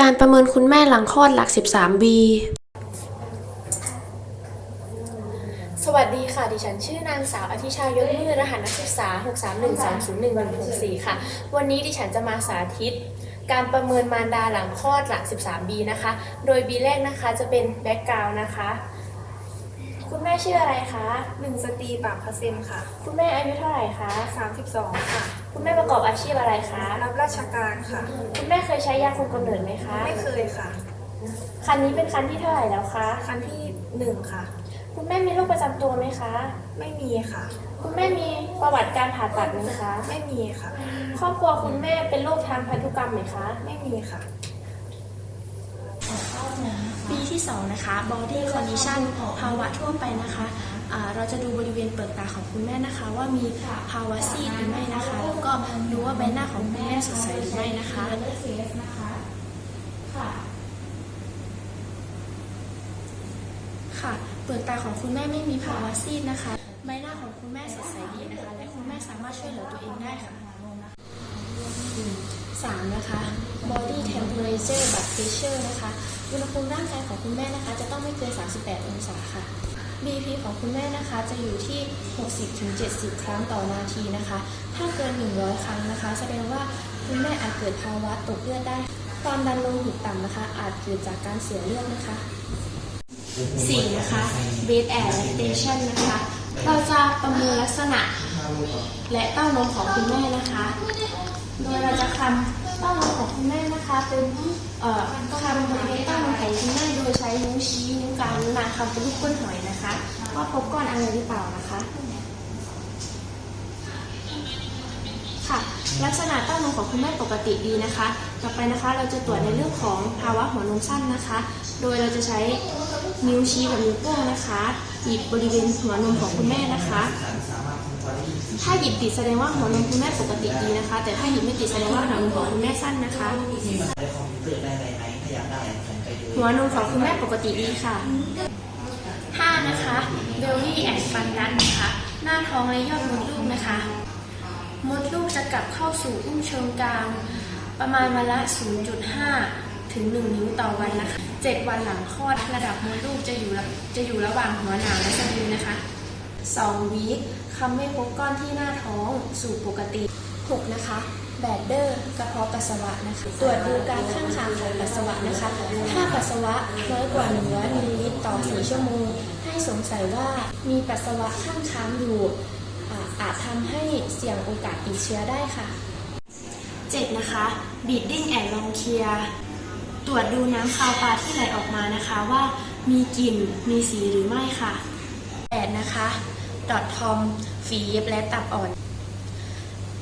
การประเมินคุณแม่หลังคลอดหลัก 13B สวัสดีค่ะ ดิฉันชื่อนางสาวอธิชายศมืดรหัสนักศึกษา 631201164 ค่ะ วันนี้ดิฉันจะมาสาธิต การประเมินมารดาหลังคลอดหลัก 13B นะคะ โดย B แรกนะคะจะเป็นแบ็กกราวน์นะคะ คุณแม่ชื่ออะไรคะ หนึ่งสตรีปากพเซนค่ะ คุณแม่อายุเท่าไหร่คะ 32 ค่ะ คุณแม่ประกอบอาชีพอะไรคะ รับราชการค่ะ คุณแม่เคยใช้ยาคุมกำเนิดไหมคะ ไม่เคยค่ะ คันนี้เป็นคันที่เท่าไหร่แล้วคะคันที่หนึ่งค่ะ คุณแม่มีโรคประจำตัวไหมคะ ไม่มีค่ะ คุณแม่มีประวัติการผ่าตัดไหมคะ ไม่มีค่ะ ครอบครัวคุณแม่เป็นโรคทางพันธุกรรมไหมคะ ไม่มีค่ะปี ที่2นะคะ body condition ภาวะทั่วไปนะคะอ่าเราจะดูบริเวณเปลือกตาของคุณแม่นะคะ ว่ามีภาวะซีดหรือไม่นะคะ แล้วก็ดูว่าใบหน้าของคุณแม่สดใสหรือไม่นะคะค่ะเปลือกตาของคุณแม่ไม่มีภาวะซีดนะคะ ใบหน้าของคุณแม่สดใสดีนะคะ และคุณแม่สามารถช่วยเหลือตัวเองได้ค่ะสามนะคะ body temperature blood pressure นะคะอุณหภูมิร่างกายของคุณแม่นะคะ จะต้องไม่เกิน 38 องศาค่ะ BP ของคุณแม่นะคะจะอยู่ที่ 60-70 ครั้งต่อนาทีนะคะ ถ้าเกิน 100 ครั้งนะคะ แสดงว่าคุณแม่อาจเกิดภาวะตกเลือดได้ ความดันโลหิตต่ำนะคะ อาจเกิดจากการเสียเลือดนะคะ 4 นะคะ bed air lactation นะคะ เราจะประเมินลักษณะและเต้านมของคุณแม่นะคะ โดยเราจะคำ ต้านมของคุณแม่นะคะ เป็นเอ่อคำบริเวณเต้านมของคุณแม่โดยใช้นิ้วชี้นิ้วกลางนิ้วนางคำเป็นรูปก้นหอยนะคะ ว่าพบก้อนอะไรหรือเปล่านะคะ ค่ะ ลักษณะเต้านมของคุณแม่ปกติดีนะคะ ต่อไปนะคะเราจะตรวจในเรื่องของภาวะหัวนมสั้นนะคะ โดยเราจะใช้นิ้วชี้กับนิ้วโป้งนะคะหยิบบริเวณหัวนมของคุณแม่นะคะ ถ้าหยิบติดแสดงว่าหัวนมคุณแม่ปกติดีนะคะ แต่ถ้าหยิบไม่ติดแสดงว่าหัวนมของคุณแม่สั้นนะคะ หัวนมของคุณแม่ปกติดีค่ะ 5 นะคะเบลลี่แอนฟันดันนะคะ หน้าท้องและยอดมดลูกนะคะ มดลูกจะกลับเข้าสู่อุ้งเชิงกรานประมาณวันละ 0.5 ถึง 1 นิ้วต่อวันนะคะ 7 วันหลังคลอดระดับมดลูกจะอยู่จะอยู่ระหว่างหัวหนาวและสะดือนะคะ 2วีคคำไม่พบก้อนที่หน้าท้องสู่ปกติ 6 นะคะ แบดเดอร์ กระเพาะปัสสาวะนะคะ ตรวจดูการข้างคางของปัสสาวะนะคะ ถ้าปัสสาวะน้อยกว่า100มิลลิลิตรต่อ 4 ชั่วโมง ให้สงสัยว่ามีปัสสาวะข้างค้างอยู่ อาอาจทำให้เสี่ยงโอกาสติดเชื้อได้ค่ะ 7 นะคะ bleeding and long tear ตรวจดูน้ำคาวปลาที่ไหลออกมานะคะว่ามีกลิ่นมีสีหรือไม่ค่ะ 8 นะคะ ดอททอมฝีเย็บและตับอ่อน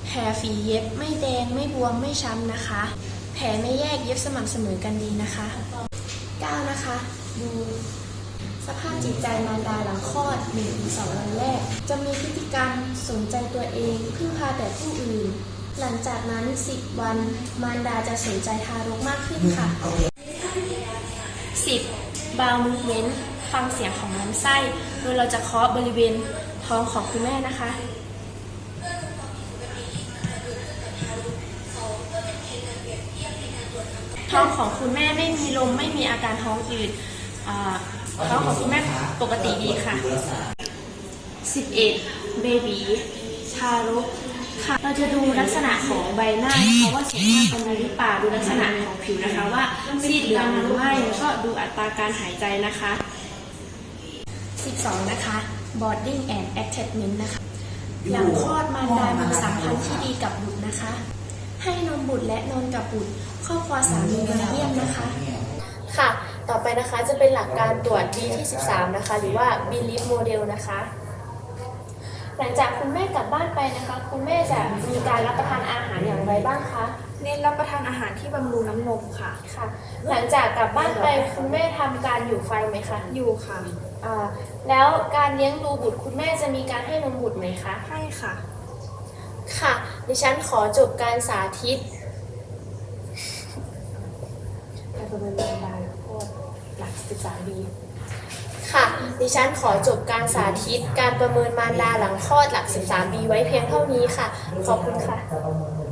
แผลฝีเย็บไม่แดงไม่บวมไม่ช้ำนะคะ แผลไม่แยกเย็บสม่ำเสมอกันดีนะคะ9นะคะ ดูสภาพจิตใจมารดาหลังคลอด1-2วันแรก จะมีพฤติกรรมสนใจตัวเองพึ่งพาแต่ผู้อื่น หลังจากนั้น 10 วันมารดาจะสนใจทารกมากขึ้นค่ะ 10. บาวมูเวนฟังเสียงของลำไส้ โดยเราจะเคาะบริเวณ องของคุณแม่นะคะท้องของคุณแม่ไม่มีลมไม่มีอาการท้องอืดท้องของคุณแม่ปกติดีค่ะ 11. เบบีทารกค่ะเราจะดูลักษณะของใบหน้านะคะว่าสวยงามตรงนี้หรือเปล่าดูลักษณะของผิวนะคะว่าซีดเหลืองหรือไม่แล้วก็ดูอัตราการหายใจนะคะ 12 นะคะ boarding and attachment นะคะหลังคลอดมารดามีสัมพันธ์ที่ดีกับบุตรนะคะ ให้นมบุตรและนอนกับบุตรครอบครัวสามีมาเยี่ยมนะคะ ค่ะ ต่อไปนะคะจะเป็นหลักการตรวจ B ที่ 13 นะคะ หรือว่า b l i f Model นะคะ หลังจากคุณแม่กลับบ้านไปนะคะ คุณแม่จะมีการรับประทานอาหารอย่างไรบ้างคะ เน้นรับประทานอาหารที่บำรุงน้ำนมค่ะ ค่ะ หลังจากกลับบ้านไปคุณแม่ทำการอยู่ไฟไหมคะอยู่ค่ะ อ่าแล้วการเลี้ยงดูบุตรคุณแม่จะมีการให้นมบุตรไหมคะ ให้ค่ะ ค่ะ ดิฉันขอจบการสาธิต การประเมินมารดาโคตรหลักศึกษาดีค่ะ ดิฉันขอจบการสาธิต การประเมินมารดาหลังคลอดหลัก 13B ไว้เพียงเท่านี้ค่ะ ขอบคุณค่ะจะประเมิน